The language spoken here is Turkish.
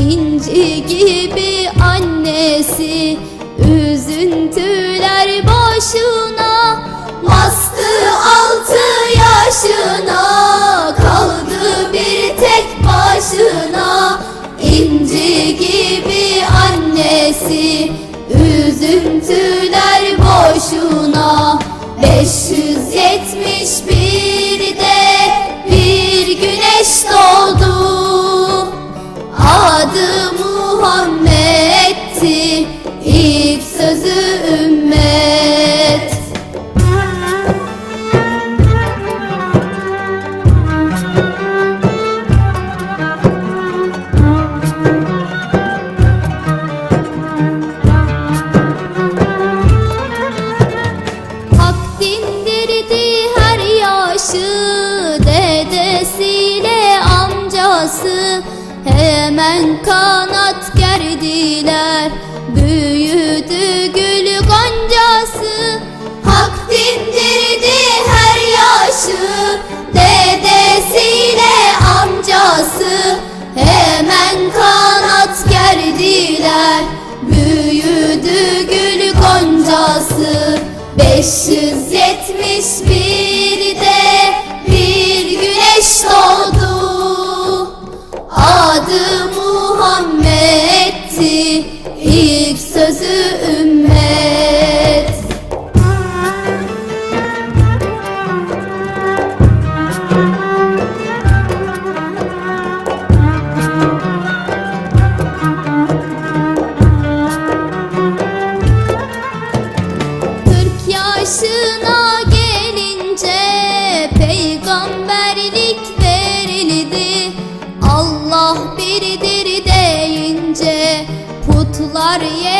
İnci gibi annesi üzüntüler başına Bastı altı yaşına kaldı bir tek başına. İnci gibi annesi üzüntüler boşuna 571'de amcası Hemen kanat gerdiler. Büyüdü gül goncası Hak dindirdi her yaşı. Dedesiyle amcası Hemen kanat gerdiler. Büyüdü gül goncası 571'de Adı Yeah.